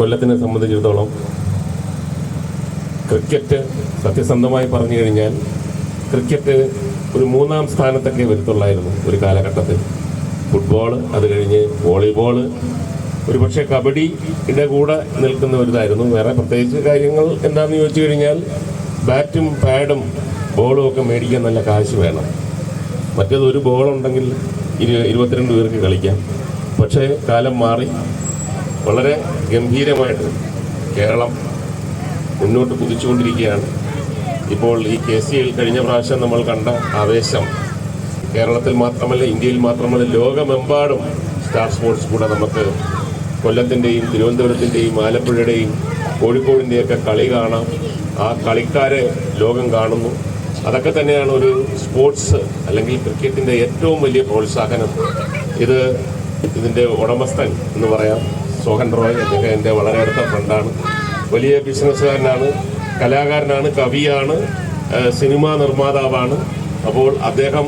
കൊല്ലത്തിനെ സംബന്ധിച്ചിടത്തോളം ക്രിക്കറ്റ് സത്യസന്ധമായി പറഞ്ഞു കഴിഞ്ഞാൽ ക്രിക്കറ്റ് ഒരു മൂന്നാം സ്ഥാനത്തൊക്കെ വരുത്തുള്ളായിരുന്നു ഒരു കാലഘട്ടത്തിൽ. ഫുട്ബോൾ അത് കഴിഞ്ഞ് വോളിബോൾ ഒരുപക്ഷെ കബഡിയുടെ കൂടെ നിൽക്കുന്ന ഒരിതായിരുന്നു. വേറെ പ്രത്യേകിച്ച് കാര്യങ്ങൾ എന്താണെന്ന് ചോദിച്ചു കഴിഞ്ഞാൽ ബാറ്റും പാഡും ബോളും ഒക്കെ മേടിക്കാൻ നല്ല കാശ് വേണം. മറ്റേത് ഒരു ബോളുണ്ടെങ്കിൽ ഇരു ഇരുപത്തിരണ്ട് പേർക്ക് കളിക്കാം. പക്ഷേ കാലം മാറി. വളരെ ഗംഭീരമായിട്ട് കേരളം മുന്നോട്ട് കുതിച്ചുകൊണ്ടിരിക്കുകയാണ്. ഇപ്പോൾ ഈ കെ സി എൽ കഴിഞ്ഞ പ്രാവശ്യം നമ്മൾ കണ്ട ആവേശം കേരളത്തിൽ മാത്രമല്ല ഇന്ത്യയിൽ മാത്രമല്ല ലോകമെമ്പാടും സ്റ്റാർ സ്പോർട്സ് കൂടെ നമുക്ക് കൊല്ലത്തിന്റെയും തിരുവനന്തപുരത്തിന്റെയും ആലപ്പുഴയുടെയും കോഴിക്കോടിന്റെയൊക്കെ കളി കാണാം. ആ കളിക്കാരെ ലോകം കാണുന്നു. അതൊക്കെ തന്നെയാണ് ഒരു സ്പോർട്സ് അല്ലെങ്കിൽ ക്രിക്കറ്റിന്റെ ഏറ്റവും വലിയ പ്രോത്സാഹനം. ഇത് ഇതിന്റെ ഉടമസ്ഥൻ എന്ന് പറയാം. സോഹൻ റോയ് അദ്ദേഹം എന്റെ വളരെ അടുത്ത ഫ്രണ്ടാണ്. വലിയ ബിസിനസ്സുകാരനാണ് കലാകാരനാണ് കവിയാണ് സിനിമാ നിർമ്മാതാവാണ്. അപ്പോൾ അദ്ദേഹം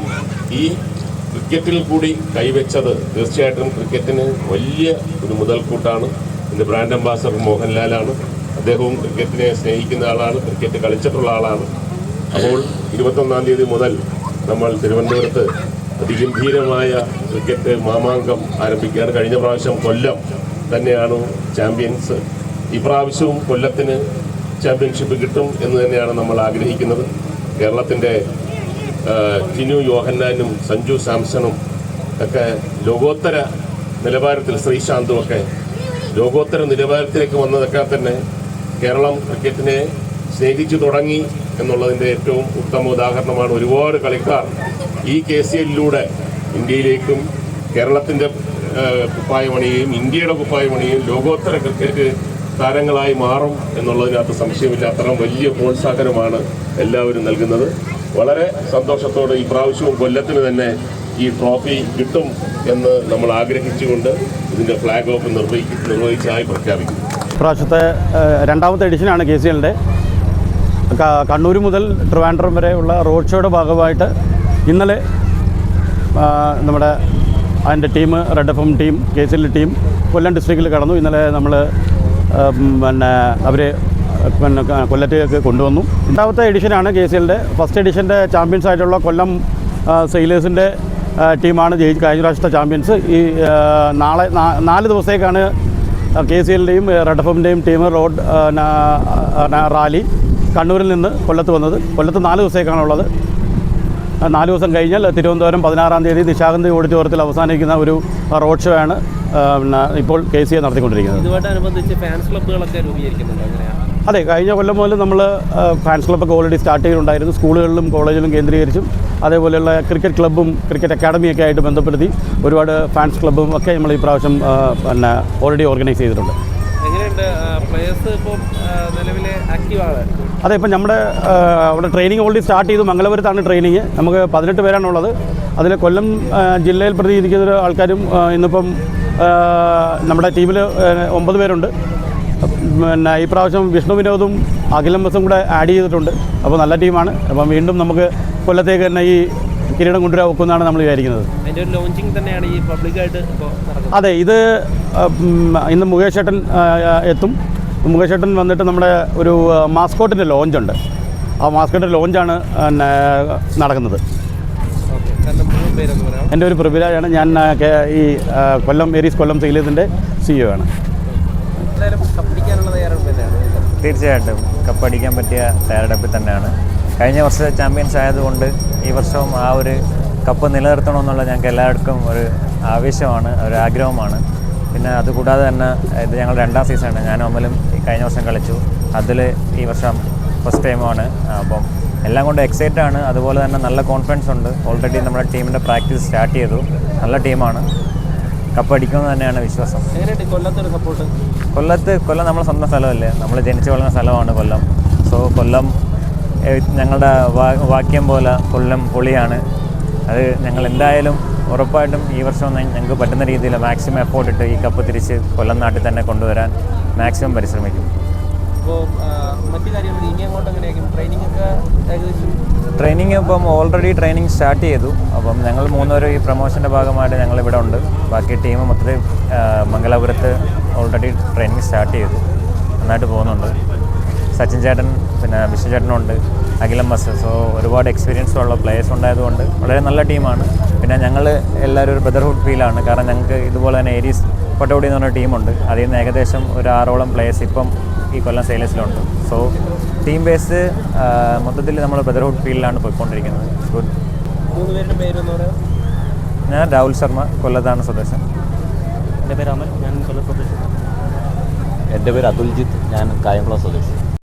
ഈ ക്രിക്കറ്റിൽ കൂടി കൈവച്ചത് തീർച്ചയായിട്ടും ക്രിക്കറ്റിന് വലിയ ഒരു മുതൽക്കൂട്ടാണ്. എന്റെ ബ്രാൻഡ് അംബാസഡർ മോഹൻലാലാണ്. അദ്ദേഹവും ക്രിക്കറ്റിനെ സ്നേഹിക്കുന്ന ആളാണ് ക്രിക്കറ്റ് കളിച്ചിട്ടുള്ള ആളാണ്. അപ്പോൾ ഇരുപത്തൊന്നാം തീയതി മുതൽ നമ്മൾ തിരുവനന്തപുരത്ത് അതിഗംഭീരമായ ക്രിക്കറ്റ് മാമാങ്കം ആരംഭിക്കുകയാണ്. കഴിഞ്ഞ പ്രാവശ്യം കൊല്ലം തന്നെയാണ് ചാമ്പ്യൻസ്? ഇപ്രാവശ്യവും കൊല്ലത്തിന് ചാമ്പ്യൻഷിപ്പ് കിട്ടും എന്ന് തന്നെയാണ് നമ്മൾ ആഗ്രഹിക്കുന്നത്. കേരളത്തിന്റെ ടിനു യോഹന്നാനും സഞ്ജു സാംസണും ഒക്കെ ലോകോത്തര നിലവാരത്തിൽ ശ്രീശാന്തും ഒക്കെ ലോകോത്തര നിലവാരത്തിലേക്ക് വന്നതൊക്കെ തന്നെ കേരളം ക്രിക്കറ്റിനെ സ്നേഹിച്ചു തുടങ്ങി എന്നുള്ളതിന്റെ ഏറ്റവും ഉത്തമ ഉദാഹരണമാണ് ഒരുപാട് കളിക്കാർ ഈ കെ സി എല്ലിലൂടെ ഇന്ത്യയിലേക്കും കേരളത്തിന്റെ കുപ്പായമണിയെയും ഇന്ത്യയുടെ കുപ്പായമണിയെയും ലോകോത്തര ക്രിക്കറ്റ് താരങ്ങളായി മാറും എന്നുള്ളതിനകത്ത് സംശയമില്ല. അത്തരം വലിയ പ്രോത്സാഹനമാണ് എല്ലാവരും നൽകുന്നത്. വളരെ സന്തോഷത്തോടെ ഈ പ്രാവശ്യവും കൊല്ലത്തിന് തന്നെ ഈ ട്രോഫി കിട്ടും എന്ന് നമ്മൾ ആഗ്രഹിച്ചുകൊണ്ട് ഇതിന്റെ ഫ്ലാഗ് ഓഫ് നിർവഹിക്കും നിർവഹിച്ചതായി പ്രഖ്യാപിക്കും ഇപ്രാവശ്യത്തെ രണ്ടാമത്തെ എഡിഷനാണ് കെ സി കണ്ണൂർ മുതൽ ട്രിവാൻഡ്രം വരെയുള്ള റോഡ് ഷോയുടെ ഭാഗമായിട്ട് ഇന്നലെ നമ്മുടെ അതിന്റെ team red F M team K C L team Kollam ഡിസ്ട്രിക്റ്റിൽ കടന്നു. ഇന്നലെ നമ്മൾ പിന്നെ അവർ പിന്നെ കൊല്ലത്തേക്ക് കൊണ്ടുവന്നു. രണ്ടാമത്തെ എഡിഷനാണ് കെ സി എല്ലിന്റെ ഫസ്റ്റ് എഡിഷന്റെ ചാമ്പ്യൻസ് ആയിട്ടുള്ള കൊല്ലം സെയിലേഴ്സിന്റെ ടീമാണ് ജയി കഴിഞ്ഞ പ്രാവശ്യത്തെ ചാമ്പ്യൻസ് ഈ നാളെ നാല് ദിവസത്തേക്കാണ് കെ സി എല്ലിന്റെയും റെഡ് എഫ് എമ്മിന്റെയും ടീം റോഡ് റാലി കണ്ണൂരിൽ നിന്ന് കൊല്ലത്ത് വന്നത്. കൊല്ലത്ത് നാല് ദിവസത്തേക്കാണുള്ളത്. നാല് ദിവസം കഴിഞ്ഞാൽ തിരുവനന്തപുരം പതിനാറാം തീയതി നിശാഗന്ധി ഓഡിറ്റോറിയത്തിൽ അവസാനിക്കുന്ന ഒരു റോഡ് ഷോ ആണ് പിന്നെ ഇപ്പോൾ കെ സി എ നടത്തിക്കൊണ്ടിരിക്കുന്നത്. ഇതുമായിട്ടനുബന്ധിച്ച് ഫാൻസ് ക്ലബ്ബുകളൊക്കെ രൂപീകരിക്കുന്നുണ്ട് അതെ കഴിഞ്ഞ കൊല്ലം മുതൽ നമ്മൾ ഫാൻസ് ക്ലബ്ബൊക്കെ ഓൾറെഡി സ്റ്റാർട്ട് ചെയ്തിട്ടുണ്ടായിരുന്നു. സ്കൂളുകളിലും കോളേജിലും കേന്ദ്രീകരിച്ചും അതേപോലെയുള്ള ക്രിക്കറ്റ് ക്ലബ്ബും ക്രിക്കറ്റ് അക്കാഡമിയൊക്കെ ആയിട്ട് ബന്ധപ്പെടുത്തി ഒരുപാട് ഫാൻസ് ക്ലബ്ബും ഒക്കെ നമ്മൾ ഈ പ്രാവശ്യം പിന്നെ ഓൾറെഡി ഓർഗനൈസ് ചെയ്തിട്ടുണ്ട്. അതെ ഇപ്പം നമ്മുടെ അവിടെ ട്രെയിനിങ് ഓൾറെഡി സ്റ്റാർട്ട് ചെയ്തു. മംഗലപുരത്താണ് ട്രെയിനിങ് നമുക്ക് പതിനെട്ട് പേരാണുള്ളത്. അതിൽ കൊല്ലം ജില്ലയിൽ പ്രതിനിധിക്കുന്ന ആൾക്കാരും ഇന്നിപ്പം നമ്മുടെ ടീമിൽ ഒമ്പത് പേരുണ്ട്. പിന്നെ ഈ പ്രാവശ്യം വിഷ്ണു വിനോദും അഖിലം ബസും കൂടെ ആഡ് ചെയ്തിട്ടുണ്ട്. അപ്പോൾ നല്ല ടീമാണ് അപ്പം വീണ്ടും നമുക്ക് കൊല്ലത്തേക്ക് തന്നെ ഈ കിരീടം കൊണ്ടുവരാൻ ഒക്കുമെന്നാണ് നമ്മൾ വിചാരിക്കുന്നത്. അതിന്റെ ഒരു ലോഞ്ചിങ് തന്നെയാണ് ഈ പബ്ലിക്കായിട്ട് ഇപ്പോൾ നടക്കുന്നത്. അതെ ഇത് ഇന്ന് മുകേഷ് ചേട്ടൻ എത്തും. മുകേഷ് ചേട്ടൻ വന്നിട്ട് നമ്മുടെ ഒരു മാസ്കോട്ടിന്റെ ലോഞ്ചുണ്ട് ആ മാസ്കോട്ടിന്റെ ലോഞ്ചാണ് നടക്കുന്നത്. ഓക്കെ കാരണം മൂന്ന് പേരെന്ന് പറയാം എന്റെ ഒരു പ്രിവിലേജാണ് ഞാൻ ഈ കൊല്ലം ഏരീസ് കൊല്ലം സെയിലേഴ്സിന്റെ സിഇഒ ആണ്. തയ്യാറെടുപ്പ് തന്നെയാണ്. തീർച്ചയായിട്ടും. കപ്പടിക്കാൻ പറ്റിയ തയ്യാറെടുപ്പിൽ തന്നെയാണ്. കഴിഞ്ഞ വർഷത്തെ ചാമ്പ്യൻസ് ആയതുകൊണ്ട് ഈ വർഷവും ആ ഒരു കപ്പ് നിലനിർത്തണമെന്നുള്ള ഞങ്ങൾക്ക് എല്ലാവർക്കും ഒരു ആവേശമാണ് ഒരു ആഗ്രഹമാണ് പിന്നെ അതുകൂടാതെ തന്നെ ഇത് ഞങ്ങൾ രണ്ടാം സീസണാണ് ഞാനും അമ്മലും കഴിഞ്ഞ വർഷം കളിച്ചു. അതിൽ ഈ വർഷം ഫസ്റ്റ് ടൈമാണ് അപ്പം എല്ലാം കൊണ്ട് എക്സൈറ്റഡ് ആണ്. അതുപോലെ തന്നെ നല്ല കോൺഫിഡൻസ് ഉണ്ട്. ഓൾറെഡി നമ്മുടെ ടീമിന്റെ പ്രാക്ടീസ് സ്റ്റാർട്ട് ചെയ്തു. നല്ല ടീമാണ് കപ്പടിക്കുമെന്ന് തന്നെയാണ് വിശ്വാസം. കൊല്ലത്ത് കൊല്ലം നമ്മൾ സ്വന്തം സ്ഥലമല്ലേ? നമ്മൾ ജനിച്ചു വളർന്ന സ്ഥലമാണ് കൊല്ലം. സോ കൊല്ലം ഞങ്ങളുടെ വാക്യം പോലെ കൊല്ലം പൊളിയാണ്. അത് ഞങ്ങൾ എന്തായാലും ഉറപ്പായിട്ടും ഈ വർഷം ഞങ്ങൾക്ക് പറ്റുന്ന രീതിയിൽ മാക്സിമം എഫോർട്ട് ഇട്ട് ഈ കപ്പ് തിരിച്ച് കൊല്ലം നാട്ടിൽ തന്നെ കൊണ്ടുവരാൻ മാക്സിമം പരിശ്രമിക്കും. ട്രെയിനിങ് ഇപ്പം ഓൾറെഡി ട്രെയിനിങ് സ്റ്റാർട്ട് ചെയ്തു. അപ്പം ഞങ്ങൾ മൂന്നുപേരും ഈ പ്രൊമോഷന്റെ ഭാഗമായിട്ട് ഞങ്ങൾ ഇവിടെ ഉണ്ട്. ബാക്കി ടീം മൊത്തത്തിൽ മംഗലാപുരത്ത് ഓൾറെഡി ട്രെയിനിങ് സ്റ്റാർട്ട് ചെയ്തു. നന്നായിട്ട് പോകുന്നുണ്ട്. സച്ചിൻ ചേട്ടൻ പിന്നെ വിഷ്ണു ചേട്ടനുണ്ട് അഖിലം ബസ്. സോ ഒരുപാട് എക്സ്പീരിയൻസ് ഉള്ള പ്ലേയേഴ്സ് ഉണ്ടായതുകൊണ്ട് വളരെ നല്ല ടീമാണ്. പിന്നെ ഞങ്ങൾ എല്ലാവരും ഒരു ബ്രദർഹുഡ് ഫീലാണ് കാരണം ഞങ്ങൾക്ക് ഇതുപോലെ തന്നെ ഏരീസ് കൊട്ടോടി എന്ന് പറഞ്ഞ ടീമുണ്ട്. അതിൽ നിന്ന് ഏകദേശം ഒരു ആറോളം പ്ലേയേഴ്സ് ഇപ്പം ഈ കൊല്ലം സെയിലേഴ്സിലുണ്ട് സോ ടീം ബേസ് മൊത്തത്തിൽ നമ്മൾ ബ്രദർഹുഡ് ഫീൽഡിലാണ് പോയിക്കൊണ്ടിരിക്കുന്നത്. ഗുഡ് ഞാൻ രാഹുൽ ശർമ്മ കൊല്ലത്താണ് സ്വദേശം. എന്റെ പേര് അമൽ ഞാൻ കൊല്ലം സ്വദേശി. എന്റെ പേര് അതുൽജിത്ത് ഞാൻ കായംകുളം സ്വദേശി.